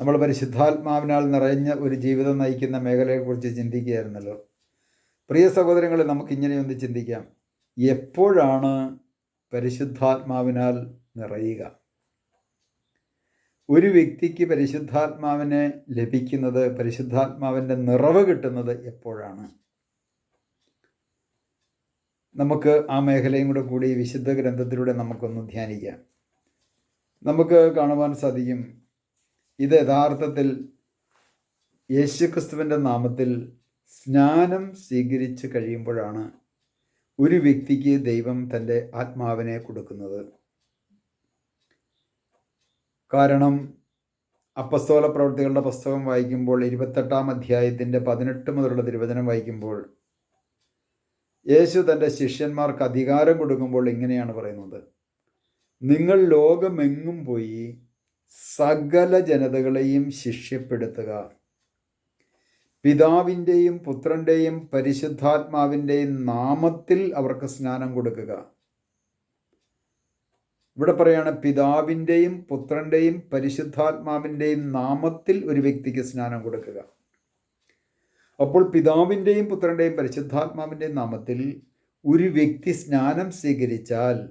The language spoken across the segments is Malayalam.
നമ്മൾ പരിശുദ്ധാത്മാവിനാൽ നിറഞ്ഞ ഒരു ജീവിതം നയിക്കുന്ന മേഖലയെക്കുറിച്ച് ചിന്തിക്കുകയായിരുന്നല്ലോ. പ്രിയ സഹോദരങ്ങളെ നമുക്ക് ഇങ്ങനെയൊന്ന് ചിന്തിക്കാം. എപ്പോഴാണ് പരിശുദ്ധാത്മാവിനാൽ നിറയുക? ഒരു വ്യക്തിക്ക് പരിശുദ്ധാത്മാവിനെ ലഭിക്കുന്നത് പരിശുദ്ധാത്മാവിന്റെ നിറവ് കിട്ടുന്നത് എപ്പോഴാണ്? നമുക്ക് ആ മേഖലയും കൂടെ കൂടി വിശുദ്ധ ഗ്രന്ഥത്തിലൂടെ നമുക്കൊന്ന് ധ്യാനിക്കാം. നമുക്ക് കാണുവാൻ സാധിക്കും ഇത് യഥാർത്ഥത്തിൽ യേശുക്രിസ്തുവിന്റെ നാമത്തിൽ സ്നാനം സ്വീകരിച്ച് കഴിയുമ്പോഴാണ് ഒരു വ്യക്തിക്ക് ദൈവം തന്റെ ആത്മാവിനെ കൊടുക്കുന്നത്. കാരണം അപ്പസ്തോല പ്രവൃത്തികളുടെ പുസ്തകം വായിക്കുമ്പോൾ ഇരുപത്തെട്ടാം അധ്യായത്തിന്റെ പതിനെട്ട് മുതലുള്ള തിരുവചനം വായിക്കുമ്പോൾ യേശു തന്റെ ശിഷ്യന്മാർക്ക് അധികാരം കൊടുക്കുമ്പോൾ ഇങ്ങനെയാണ് പറയുന്നത്. നിങ്ങൾ ലോകമെങ്ങും പോയി സകല ജനതകളെയും ശിഷ്യപ്പെടുത്തുക. പിതാവിന്റെയും പുത്രന്റെയും പരിശുദ്ധാത്മാവിന്റെയും നാമത്തിൽ അവർക്ക് സ്നാനം കൊടുക്കുക. ഇവിടെ പറയാണ് പിതാവിന്റെയും പുത്രന്റെയും പരിശുദ്ധാത്മാവിന്റെയും നാമത്തിൽ ഒരു വ്യക്തിക്ക് സ്നാനം കൊടുക്കുക. അപ്പോൾ പിതാവിന്റെയും പുത്രന്റെയും പരിശുദ്ധാത്മാവിന്റെയും നാമത്തിൽ ഒരു വ്യക്തി സ്നാനം സ്വീകരിച്ചാൽ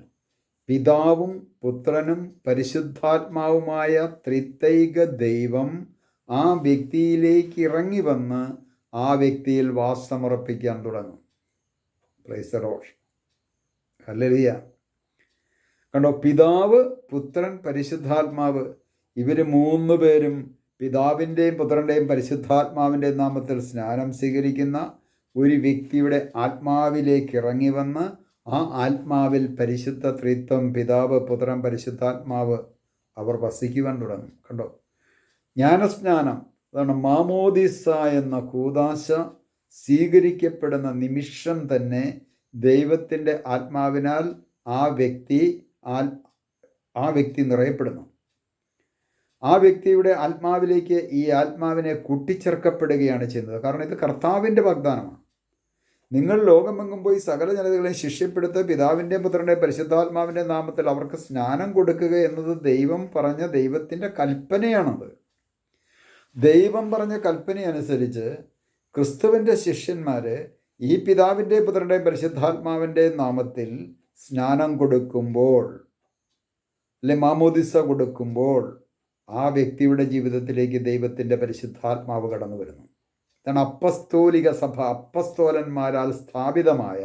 പിതാവും പുത്രനും പരിശുദ്ധാത്മാവുമായ ത്രിത്തൈക ദൈവം ആ വ്യക്തിയിലേക്ക് ഇറങ്ങി വന്ന് ആ വ്യക്തിയിൽ വാസമുറപ്പിക്കാൻ തുടങ്ങും. പ്രൈസറോഷ് ഹല്ലലിയ കണ്ടോ പിതാവ് പുത്രൻ പരിശുദ്ധാത്മാവ് ഇവർ മൂന്ന് പേരും പിതാവിന്റെയും പുത്രന്റെയും പരിശുദ്ധാത്മാവിന്റെയും നാമത്തിൽ സ്നാനം സ്വീകരിക്കുന്ന ഒരു വ്യക്തിയുടെ ആത്മാവിലേക്ക് ഇറങ്ങി വന്ന് ആ ആത്മാവിൽ പരിശുദ്ധ ത്രിത്വം പിതാവ് പുത്രൻ പരിശുദ്ധാത്മാവ് അവർ വസിക്കുവാൻ തുടങ്ങും. കണ്ടോ? ജ്ഞാനസ്നാനം അതാണ് മാമോദിസ എന്ന കൂതാശ സ്വീകരിക്കപ്പെടുന്ന നിമിഷം തന്നെ ദൈവത്തിന്റെ ആത്മാവിനാൽ ആ വ്യക്തി ആ വ്യക്തി നിറയപ്പെടുന്നു. ആ വ്യക്തിയുടെ ആത്മാവിലേക്ക് ഈ ആത്മാവിനെ കൂട്ടിച്ചേർക്കപ്പെടുകയാണ് ചെയ്യുന്നത്. കാരണം ഇത് കർത്താവിന്റെ വാഗ്ദാനമാണ്. നിങ്ങൾ ലോകമെങ്ങും പോയി സകല ജനതകളെ ശിഷ്യപ്പെടുത്ത് പിതാവിന്റെ പുത്രന്റെ പരിശുദ്ധാത്മാവിന്റെ നാമത്തിൽ അവർക്ക് സ്നാനം കൊടുക്കുക എന്നത് ദൈവം പറഞ്ഞ ദൈവത്തിന്റെ കൽപ്പനയാണത്. ദൈവം പറഞ്ഞ കൽപ്പനയനുസരിച്ച് ക്രിസ്തുവിന്റെ ശിഷ്യന്മാർ ഈ പിതാവിന്റെ പുത്രന്റെ പരിശുദ്ധാത്മാവിന്റെ നാമത്തിൽ സ്നാനം കൊടുക്കുമ്പോൾ അല്ലെ മാമോദിസ കൊടുക്കുമ്പോൾ ആ വ്യക്തിയുടെ ജീവിതത്തിലേക്ക് ദൈവത്തിന്റെ പരിശുദ്ധാത്മാവ് കടന്നു വരുന്നു. ഇതാണ് അപ്പസ്തോലിക സഭ. അപ്പസ്തോലന്മാരാൽ സ്ഥാപിതമായ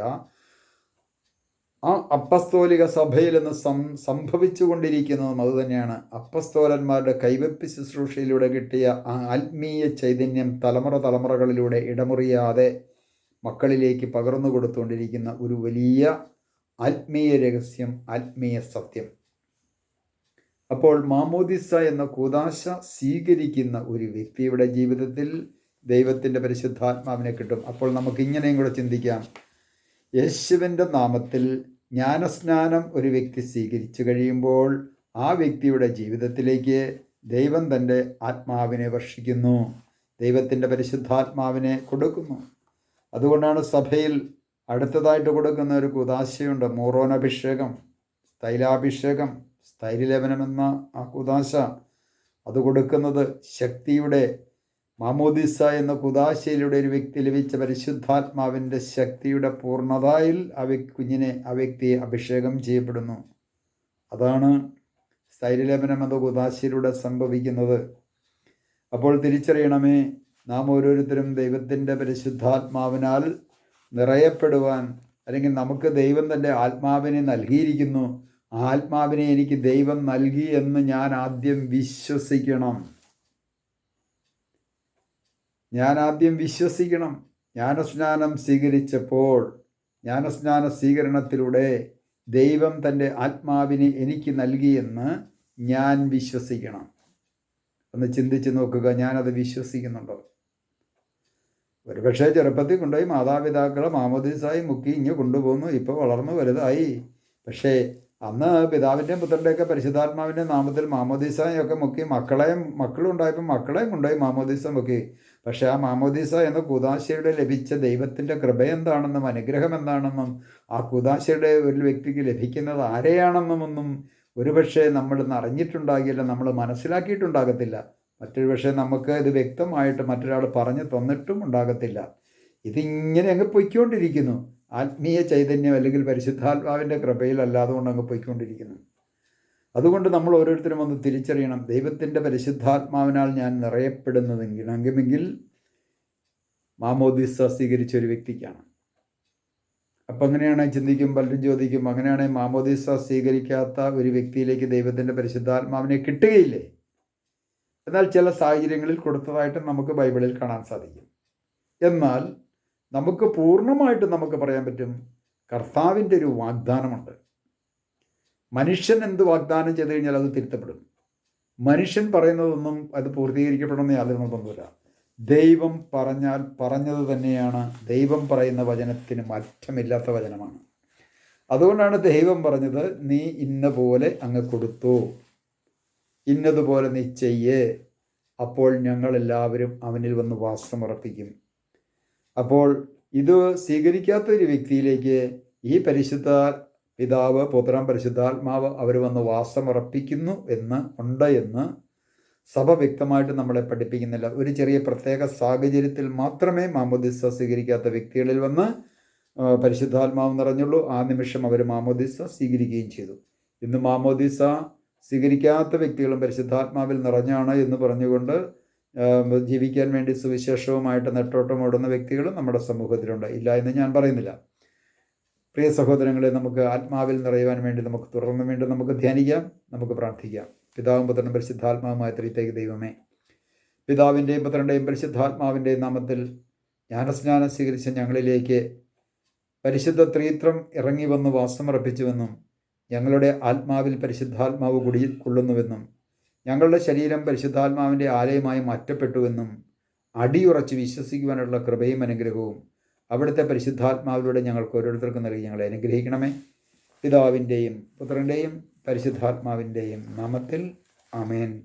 ആ അപ്പസ്തോലിക സഭയിൽ നിന്ന് സം സംഭവിച്ചു കൊണ്ടിരിക്കുന്നതും അതുതന്നെയാണ് അപ്പസ്തോലന്മാരുടെ കൈവെപ്പ് ശുശ്രൂഷയിലൂടെ കിട്ടിയ ആ ആത്മീയ ചൈതന്യം തലമുറ തലമുറകളിലൂടെ ഇടമുറിയാതെ മക്കളിലേക്ക് പകർന്നു കൊടുത്തുകൊണ്ടിരിക്കുന്ന ഒരു വലിയ ആത്മീയ രഹസ്യം ആത്മീയ സത്യം. അപ്പോൾ മാമോദിസ എന്ന കൂതാശ സ്വീകരിക്കുന്ന ഒരു വ്യക്തിയുടെ ജീവിതത്തിൽ ദൈവത്തിന്റെ പരിശുദ്ധാത്മാവിനെ കിട്ടും. അപ്പോൾ നമുക്ക് ഇങ്ങനെയും കൂടെ ചിന്തിക്കാം. യേശുവിന്റെ നാമത്തിൽ ജ്ഞാനസ്നാനം ഒരു വ്യക്തി സ്വീകരിച്ചു കഴിയുമ്പോൾ ആ വ്യക്തിയുടെ ജീവിതത്തിലേക്ക് ദൈവം തന്റെ ആത്മാവിനെ വർഷിക്കുന്നു. ദൈവത്തിന്റെ പരിശുദ്ധാത്മാവിനെ കൊടുക്കുന്നു. അതുകൊണ്ടാണ് സഭയിൽ അടുത്തതായിട്ട് കൊടുക്കുന്ന ഒരു കുതാശയുണ്ട് മൂറോനഭിഷേകം തൈലാഭിഷേകം സ്ഥൈര്യലേപനം ആ കുതാശ അത് കൊടുക്കുന്നത് ശക്തിയുടെ മാമോദിസ എന്ന കുതാശയിലൂടെ ഒരു വ്യക്തി ലഭിച്ച പരിശുദ്ധാത്മാവിന്റെ ശക്തിയുടെ പൂർണതയിൽ ആ കുഞ്ഞിനെ ആ വ്യക്തിയെ അഭിഷേകം ചെയ്യപ്പെടുന്നു. അതാണ് സ്ഥൈര്യലേപനം എന്ന കുതാശയിലൂടെ സംഭവിക്കുന്നത്. അപ്പോൾ തിരിച്ചറിയണമേ നാം ഓരോരുത്തരും ദൈവത്തിന്റെ പരിശുദ്ധാത്മാവിനാൽ നിറയപ്പെടുവാൻ അല്ലെങ്കിൽ നമുക്ക് ദൈവം തന്റെ ആത്മാവിനെ നൽകിയിരിക്കുന്നു. ആത്മാവിനെ എനിക്ക് ദൈവം നൽകി എന്ന് ഞാൻ ആദ്യം വിശ്വസിക്കണം. ഞാൻ ആദ്യം വിശ്വസിക്കണം. ജ്ഞാനസ്നാനം സ്വീകരിച്ചപ്പോൾ ജ്ഞാനസ്നാന സ്വീകരണത്തിലൂടെ ദൈവം തന്റെ ആത്മാവിനെ എനിക്ക് നൽകിയെന്ന് ഞാൻ വിശ്വസിക്കണം. ഒന്ന് ചിന്തിച്ച് നോക്കുക ഞാനത് വിശ്വസിക്കുന്നുണ്ടോ? ഒരു പക്ഷേ ചെറുപ്പത്തിൽ കൊണ്ടുപോയി മാതാപിതാക്കളെ മാമോദീസായി മുക്കി ഇങ്ങ് കൊണ്ടുപോകുന്നു ഇപ്പോൾ വളർന്നു വലുതായി. പക്ഷേ അന്ന് പിതാവിന്റെയും പുത്രന്റെയൊക്കെ പരിശുദ്ധാത്മാവിന്റെ നാമത്തിൽ മാമോദീസായൊക്കെ മുക്കി മക്കളെയും മക്കളും ഉണ്ടായപ്പോൾ മക്കളെയും കൊണ്ടുപോയി മാമോദീസ മുക്കി. പക്ഷേ ആ മാമോദീസ എന്ന കുദാശയുടെ ലഭിച്ച ദൈവത്തിന്റെ കൃപ എന്താണെന്നും അനുഗ്രഹം എന്താണെന്നും ആ കുദാശയുടെ ഒരു വ്യക്തിക്ക് ലഭിക്കുന്നത് ആരെയാണെന്നും ഒന്നും ഒരുപക്ഷെ നമ്മൾ അറിഞ്ഞിട്ടുണ്ടാകില്ല നമ്മൾ മനസ്സിലാക്കിയിട്ടുണ്ടാകത്തില്ല. മറ്റൊരു പക്ഷേ നമുക്ക് ഇത് വ്യക്തമായിട്ട് മറ്റൊരാൾ പറഞ്ഞു തന്നിട്ടും ഉണ്ടാകത്തില്ല. ഇതിങ്ങനെ അങ്ങ് പൊയ്ക്കൊണ്ടിരിക്കുന്നു. ആത്മീയ ചൈതന്യം അല്ലെങ്കിൽ പരിശുദ്ധാത്മാവിന്റെ കൃപയിലല്ലാതെ കൊണ്ട് അങ്ങ് പൊയ്ക്കൊണ്ടിരിക്കുന്നു. അതുകൊണ്ട് നമ്മൾ ഓരോരുത്തരും ഒന്ന് തിരിച്ചറിയണം. ദൈവത്തിന്റെ പരിശുദ്ധാത്മാവിനാൽ ഞാൻ നിറയപ്പെടുന്നതെങ്കിൽ അങ്ങുമെങ്കിൽ മാമോദിസ സ്വീകരിച്ച ഒരു വ്യക്തിക്കാണ്. അപ്പം അങ്ങനെയാണ് ചിന്തിക്കും പലരും ചോദിക്കും അങ്ങനെയാണെങ്കിൽ മാമോദിസ സ്വീകരിക്കാത്ത ഒരു വ്യക്തിയിലേക്ക് ദൈവത്തിന്റെ പരിശുദ്ധാത്മാവിനെ കിട്ടുകയില്ലേ? എന്നാൽ ചില സാഹചര്യങ്ങളിൽ കൊടുത്തതായിട്ട് നമുക്ക് ബൈബിളിൽ കാണാൻ സാധിക്കും. എന്നാൽ നമുക്ക് പൂർണമായിട്ടും നമുക്ക് പറയാൻ പറ്റും കർത്താവിന്റെ ഒരു വാഗ്ദാനമുണ്ട്. മനുഷ്യൻ എന്ത് വാഗ്ദാനം ചെയ്ത് കഴിഞ്ഞാൽ അത് തിരുത്തപ്പെടും. മനുഷ്യൻ പറയുന്നതൊന്നും അത് പൂർത്തീകരിക്കപ്പെടുമെന്ന് യാതൊരു നിർബന്ധമില്ല ദൈവം പറഞ്ഞാൽ പറഞ്ഞത് തന്നെയാണ്. ദൈവം പറയുന്ന വചനത്തിന് മാറ്റമില്ലാത്ത വചനമാണ്. അതുകൊണ്ടാണ് ദൈവം പറഞ്ഞത് നീ ഇന്ന പോലെ അങ്ങ് കൊടുത്തു. ഇന്നതുപോലെ നീ ചെയ്യേ. അപ്പോൾ ഞങ്ങൾ എല്ലാവരും അവനിൽ വന്ന് വാസമുറപ്പിക്കും. അപ്പോൾ ഇത് സ്വീകരിക്കാത്ത ഒരു വ്യക്തിയിലേക്ക് ഈ പരിശുദ്ധ പിതാവ് പുത്രൻ പരിശുദ്ധാത്മാവ് അവർ വന്ന് വാസമുറപ്പിക്കുന്നു എന്ന് ഉണ്ട് എന്ന് സഭ വ്യക്തമായിട്ട് നമ്മളെ പഠിപ്പിക്കുന്നില്ല. ഒരു ചെറിയ പ്രത്യേക സാഹചര്യത്തിൽ മാത്രമേ മാമോദിസ സ്വീകരിക്കാത്ത വ്യക്തികളിൽ വന്ന് പരിശുദ്ധാത്മാവ് നിറഞ്ഞുള്ളൂ. ആ നിമിഷം അവർ മാമോദിസ സ്വീകരിക്കുകയും ചെയ്തു. ഇന്ന് മാമോദിസ സ്വീകരിക്കാത്ത വ്യക്തികളും പരിശുദ്ധാത്മാവിൽ നിറഞ്ഞാണ് എന്ന് പറഞ്ഞുകൊണ്ട് ജീവിക്കാൻ വേണ്ടി സുവിശേഷവുമായിട്ട് നെട്ടോട്ടം ഓടുന്ന വ്യക്തികളും നമ്മുടെ സമൂഹത്തിലുണ്ട്. ഇല്ല എന്ന് ഞാൻ പറയുന്നില്ല. പ്രിയ സഹോദരങ്ങളെ നമുക്ക് ആത്മാവിൽ നിറയുവാൻ വേണ്ടി നമുക്ക് തുടർന്ന് വീണ്ടും നമുക്ക് ധ്യാനിക്കാം നമുക്ക് പ്രാർത്ഥിക്കാം. പിതാവും പുത്രനും പരിശുദ്ധാത്മാവുമായ ത്രീത്തേക്ക് ദൈവമേ പിതാവിന്റെയും പുത്രന്റെയും പരിശുദ്ധാത്മാവിന്റെയും നാമത്തിൽ ജ്ഞാനസ്നാനം സ്വീകരിച്ച ഞങ്ങളിലേക്ക് പരിശുദ്ധ ത്രീത്രം ഇറങ്ങി വന്ന് വാസമർപ്പിച്ചുവെന്നും ഞങ്ങളുടെ ആത്മാവിൽ പരിശുദ്ധാത്മാവ് കുടി കൊള്ളുന്നുവെന്നും ഞങ്ങളുടെ ശരീരം പരിശുദ്ധാത്മാവിന്റെ ആലയമായി മാറ്റപ്പെട്ടുവെന്നും അടിയുറച്ച് വിശ്വസിക്കുവാനുള്ള കൃപയും അനുഗ്രഹവും അവിടുത്തെ പരിശുദ്ധാത്മാവിലൂടെ ഞങ്ങൾക്ക് ഓരോരുത്തർക്കും നൽകി ഞങ്ങളെ അനുഗ്രഹിക്കണമേ. പിതാവിന്റെയും പുത്രന്റെയും പരിശുദ്ധാത്മാവിന്റെയും നാമത്തിൽ ആമേൻ.